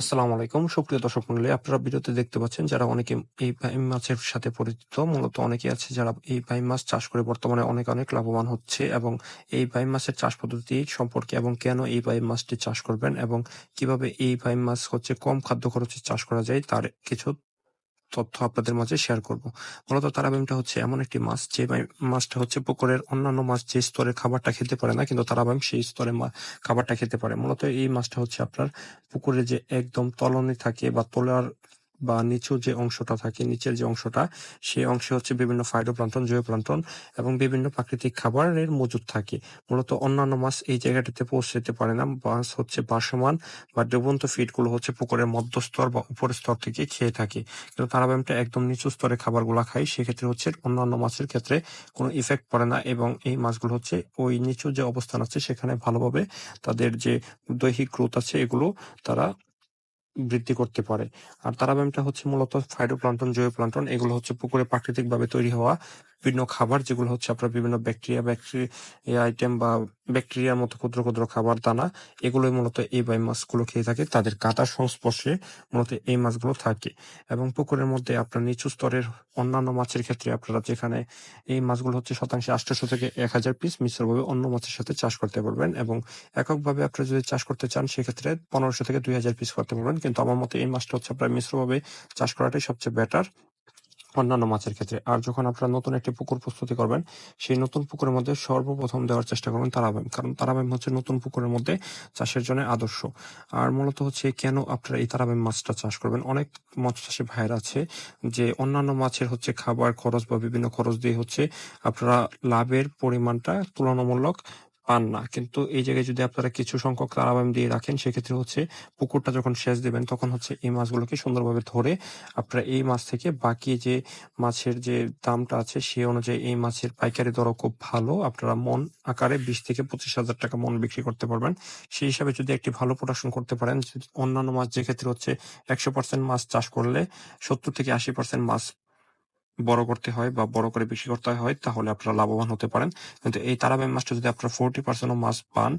আসসালামু আলাইকুম। সুপ্রিয় দর্শক মন্ডলী আপনারা ভিডিওতে দেখতে পাচ্ছেন যারা অনেকে এই বাইম মাছের সাথে পরিচিত, মূলত অনেকে আছে যারা এই বাইম মাছ চাষ করে বর্তমানে অনেক অনেক লাভবান হচ্ছে এবং এই বাইম মাছের চাষ পদ্ধতি সম্পর্কে এবং কেন এই বাইম মাছটি চাষ করবেন এবং কীভাবে এই বাইম মাছ হচ্ছে কম খাদ্য খরচে চাষ করা যায়, তার কিছু তথ্য আপনাদের মাঝে শেয়ার করব। মূলত তারাবিমটা হচ্ছে এমন একটি মাছ, যে মাছটা হচ্ছে পুকুরের অন্যান্য মাছ যে স্তরে খাবারটা খেতে পারে না, কিন্তু তারাবিম সেই স্তরে খাবারটা খেতে পারে। মূলত এই মাছটা হচ্ছে আপনার পুকুরে যে একদম তলনে থাকে বা তলার বা নিচু যে অংশটা থাকে, নিচের যে অংশটা, সেই অংশে হচ্ছে বিভিন্ন ফাইটোপ্লান্টন জৈবপ্লান্টন এবং বিভিন্ন প্রাকৃতিক খাবারের মজুদ থাকে। মূলত অন্যান্য মাছ এই জায়গাটিতে পৌঁছতে পারে না। মাছ হচ্ছে বাসমান বা ডুবন্ত ফিডগুলো হচ্ছে পুকুরের মধ্যস্তর বা উপরের স্তর থেকে খেয়ে থাকে। কিন্তু তারাবাইমটা একদম নিচু স্তরে খাবারগুলো খায়, সেক্ষেত্রে হচ্ছে অন্যান্য মাছের ক্ষেত্রে কোনো ইফেক্ট পড়ে না এবং এই মাছগুলো হচ্ছে ওই নিচু যে অবস্থান আছে, সেখানে ভালোভাবে তাদের যে দৈহিক গ্রোথ আছে, এগুলো তারা বৃদ্ধি করতে পারে। আর তারাবাইমটা হচ্ছে মূলত ফাইটোপ্লান্টন জৈবপ্লান্টন এগুলো হচ্ছে পুকুরে প্রাকৃতিকভাবে তৈরি হওয়া বিভিন্ন খাবার, যেগুলো হচ্ছে আপনার বিভিন্ন ব্যাকটেরিয়া ব্যাকটেরিয়া আইটেম বা ব্যাকটেরিয়ার মতো ক্ষুদ্র ক্ষুদ্র খাবার, দানা, এগুলোই মূলত এই বাই মাছগুলো খেয়ে থাকে। তাদের কাটার সংস্পর্শে মূলত এই মাছগুলো থাকে। এবং পুকুরের মধ্যে আপনার নিচু স্তরের অন্যান্য মাছের ক্ষেত্রে আপনারা যেখানে এই মাছগুলো হচ্ছে শতাংশে আটশোশো থেকে এক হাজার পিস মিশ্রভাবে অন্য মাছের সাথে চাষ করতে পারবেন এবং এককভাবে আপনারা যদি চাষ করতে চান, সেক্ষেত্রে পনেরোশো থেকে দুই হাজার পিস করতে পারবেন। কিন্তু আমার মতে এই মাছটা হচ্ছে আপনার মিশ্রভাবে চাষ করাটাই সবচেয়ে বেটার অন্যান্য মাছের ক্ষেত্রে। আর যখন আপনারা নতুন একটি পুকুর প্রস্তুতি করবেন, সেই নতুন পুকুরের মধ্যে সর্বপ্রথম দেওয়ার চেষ্টা করবেন তারাবাইম। কারণ তারাবাইম হচ্ছে নতুন পুকুরের মধ্যে চাষের জন্য আদর্শ। আর মূলত হচ্ছে কেন আপনারা এই তারাবাইম মাছটা চাষ করবেন? অনেক মাছ চাষি ভাইয়ের আছে যে অন্যান্য মাছের হচ্ছে খাবার খরচ বা বিভিন্ন খরচ দিয়ে হচ্ছে আপনারা লাভের পরিমাণটা তুলনামূলক পান না। কিন্তু এই জায়গায় যদি আপনারা কিছু সংখ্যক তারাবাইম দিয়ে রাখেন, সেক্ষেত্রে হচ্ছে পুকুরটা যখন সেচ দেবেন, তখন হচ্ছে এই মাছগুলোকে সুন্দরভাবে ধরে আপনারা এই মাছ থেকে বাকি যে মাছের যে দামটা আছে, সে অনুযায়ী এই মাছের পাইকারি দরও খুব ভালো। আপনারা মন আকারে বিশ থেকে পঁচিশ হাজার টাকা মন বিক্রি করতে পারবেন। সেই হিসাবে যদি একটি ভালো প্রোডাকশন করতে পারেন অন্যান্য মাছ যে ক্ষেত্রে হচ্ছে একশো পার্সেন্ট মাছ চাষ করলে সত্তর থেকে আশি পার্সেন্ট মাছ বড় করতে হয় বা বড় করে বিক্রি করতে হয়, তাহলে আপনারা লাভবান হতে পারেন। কিন্তু এই তারাবাই মাছটা যদি আপনারা ফোরটি পার্সেন্ট মাছ পান,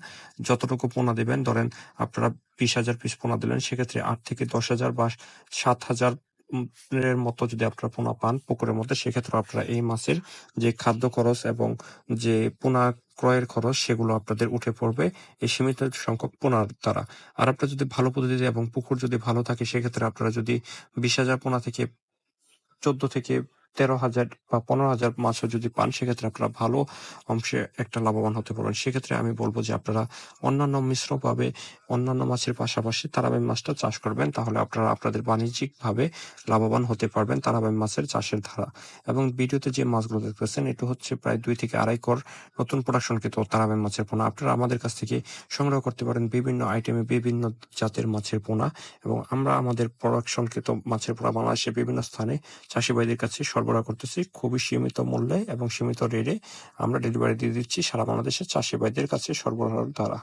যতটুকু পোনা দেবেন, ধরেন আপনারা বিশ হাজার পিস পোনা দিলেন, সেক্ষেত্রে আট থেকে দশ হাজার বা সাত হাজার এর মতো যদি আপনারা পোনা পান পুকুরের মধ্যে সেক্ষেত্রে আপনারা এই মাছের যে খাদ্য খরচ এবং যে পোনা ক্রয়ের খরচ, সেগুলো আপনাদের উঠে পড়বে এই সীমিত সংখ্যক পোনার দ্বারা। আর আপনারা যদি ভালো পদ্ধতিতে এবং পুকুর যদি ভালো থাকে, সেক্ষেত্রে আপনারা যদি বিশ হাজার পোনা থেকে চোদ্দ থেকে তেরো হাজার বা পনেরো হাজার মাছও যদি পান, সেক্ষেত্রে আপনারা ভালো অংশে একটা লাভবান হতে পারবেন। সেক্ষেত্রে আমি বলব যে আপনারা অন্যান্য মিশ্রভাবে অন্যান্য মাছের পাশাপাশি তারাবাই মাছটা চাষ করবেন, তাহলে আপনারা আপনাদের বাণিজ্যিকভাবে লাভবান হতে পারবেন তারাবাই মাছের চাষের ধারা। এবং ভিডিওতে যে মাছগুলো দেখতেছেন, এটা হচ্ছে প্রায় দুই থেকে আড়াই কর নতুন প্রোডাকশনকৃত তারাবাই মাছের পোনা। আপনারা আমাদের কাছ থেকে সংগ্রহ করতে পারেন বিভিন্ন আইটেমে বিভিন্ন জাতের মাছের পোনা। এবং আমরা আমাদের প্রোডাকশন প্রোডাকশনকৃত মাছের পোনা বাংলাদেশের বিভিন্ন স্থানে চাষি ভাইদের কাছে সরবরাহ করতেছি, খুবই সীমিত মূল্যে এবং সীমিত রেটে আমরা ডেলিভারি দিয়ে দিচ্ছি সারা বাংলাদেশের চাষি ভাইদের কাছে সরবরাহ দ্বারা।